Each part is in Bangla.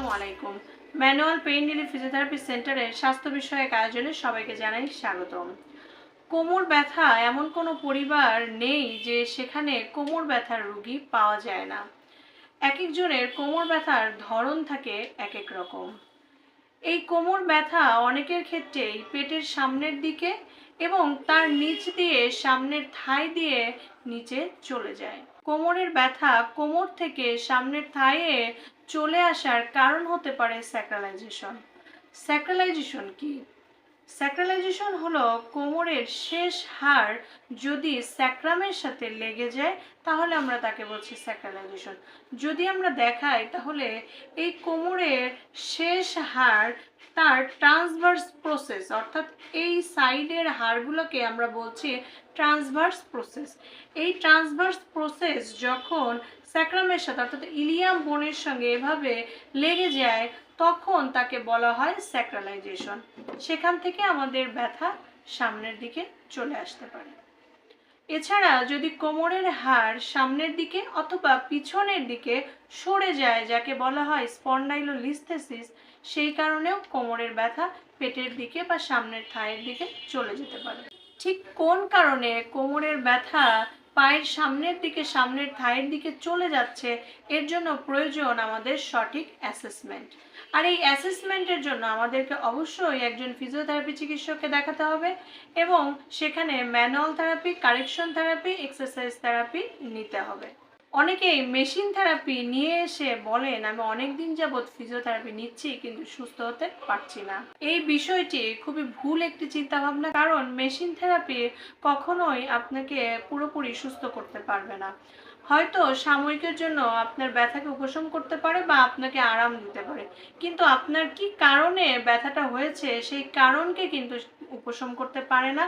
আসসালামু আলাইকুম। ম্যানুয়াল পেইন রিলিফ ফিজিওথেরাপি সেন্টারের স্বাস্থ্য বিষয়ক আয়োজনে সবাইকে জানাই স্বাগতম। কোমর ব্যথা এমন কোনো পরিবার নেই যে সেখানে কোমর ব্যথার রুগী পাওয়া যায় না। এক একজনের কোমর ব্যথার ধরন থাকে এক এক রকম। এই কোমর ব্যথা অনেকের ক্ষেত্রেই পেটের সামনের দিকে এবং তার নিচ দিয়ে সামনের থাই দিয়ে নিচে চলে যায়। কোমরের ব্যথা কোমর থেকে সামনের থাইয়ে চলে আসার কারণ হতে পারে স্যাক্রালাইজেশন। স্যাক্রালাইজেশন কি? স্যাক্রালাইজেশন হলো কোমরের শেষ হাড় যদি স্যাক্রামের সাথে লেগে যায়, তাহলে আমরা তাকে বলছি স্যাক্রালাইজেশন যদি আমরা দেখাই, তাহলে এই কোমরের শেষ হাড় তার ট্রান্সভার্স প্রসেস অর্থাৎ এই সাইডের হাড়গুলোকে আমরা বলছি ট্রান্সভার্স প্রসেস এই ট্রান্সভার্স প্রসেস যখন স্যাক্রামের সাথে, অর্থাৎ ইলিয়াম বোনের সঙ্গে এভাবে লেগে যায়, তখন তাকে বলা হয় স্যাক্রালাইজেশন। সেখান থেকে আমাদের ব্যথা সামনের দিকে চলে আসতে পারে। এছাড়া যদি কোমরের হাড় সামনের দিকে অথবা পিছনের দিকে সরে যায়, যাকে বলা হয় স্পন্ডাইলোলিস্থেসিস, সেই কারণেও কোমরের ব্যথা পেটের দিকে বা সামনের থায়ের দিকে চলে যেতে পারে। ঠিক কোন কারণে কোমরের ব্যথা পায়ের সামনের দিকে, সামনের থায়ের দিকে চলে যাচ্ছে, এর জন্য প্রয়োজন আমাদের সঠিক অ্যাসেসমেন্ট আর এই অ্যাসেসমেন্টের জন্য আমাদেরকে অবশ্যই একজন ফিজিওথেরাপি চিকিৎসককে দেখাতে হবে এবং সেখানে manual therapy correction therapy exercise therapy নিতে হবে। অনেকেই মেশিন থেরাপি নিয়ে এসে বলেন, আমি অনেক দিন যাবৎ ফিজিওথেরাপি নিচ্ছি, কিন্তু সুস্থ হতে পারছি না। এই বিষয়টি খুবই ভুল একটি চিন্তা ভাবনা কারণ মেশিন থেরাপি কখনোই আপনাকে পুরোপুরি সুস্থ করতে পারবে না। হয়তো সাময়িকের জন্য আপনার ব্যথাকে উপশম করতে পারে বা আপনাকে আরাম দিতে পারে, কিন্তু আপনার কি কারণে ব্যথাটা হয়েছে, সেই কারণকে কিন্তু উপশম করতে পারে না।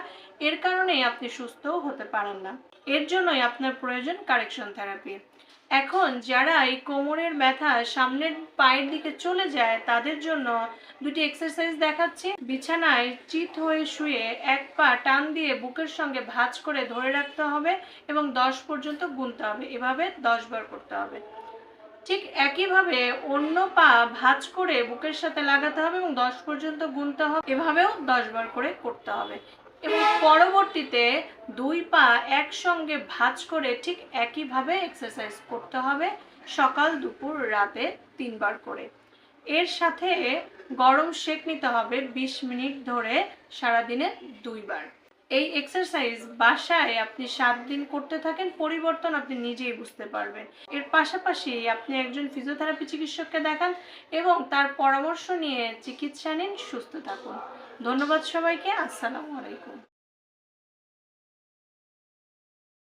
এর কারণেই আপনি সুস্থও হতে পারেন না। এর জন্যই আপনার প্রয়োজন কারেকশন থেরাপি। এখন যারা এই কোমরের ব্যথা সামনের পায়ের দিকে চলে যায়, তাদের জন্য দুটি এক্সারসাইজ দেখাচ্ছি। বিছানায় চিত হয়ে শুয়ে এক পা টান দিয়ে বুকের সঙ্গে ভাঁজ করে ধরে রাখতে হবে এবং দশ পর্যন্ত গুনতে হবে। এভাবে দশ বার করতে হবে। ঠিক একইভাবে অন্য পা ভাঁজ করে বুকের সাথে লাগাতে হবে এবং দশ পর্যন্ত গুনতে হবে। এভাবেও দশ বার করে করতে হবে। এবং পরবর্তীতে দুই পা একসঙ্গে ভাঁজ করে ঠিক একইভাবে এক্সারসাইজ করতে হবে সকাল, দুপুর, রাতে তিনবার করে। এর সাথে গরম শেক নিতে হবে বিশ মিনিট ধরে সারাদিনে দুইবার এই এক্সারসাইজ বাসায় আপনি সাত দিন করতে থাকেন, পরিবর্তন আপনি নিজেই বুঝতে পারবেন। এর পাশাপাশি আপনি একজন ফিজিওথেরাপি চিকিৎসককে দেখান এবং তার পরামর্শ নিয়ে চিকিৎসা নিন, সুস্থ থাকুন। ধন্যবাদ সবাইকে, আসসালামু আলাইকুম।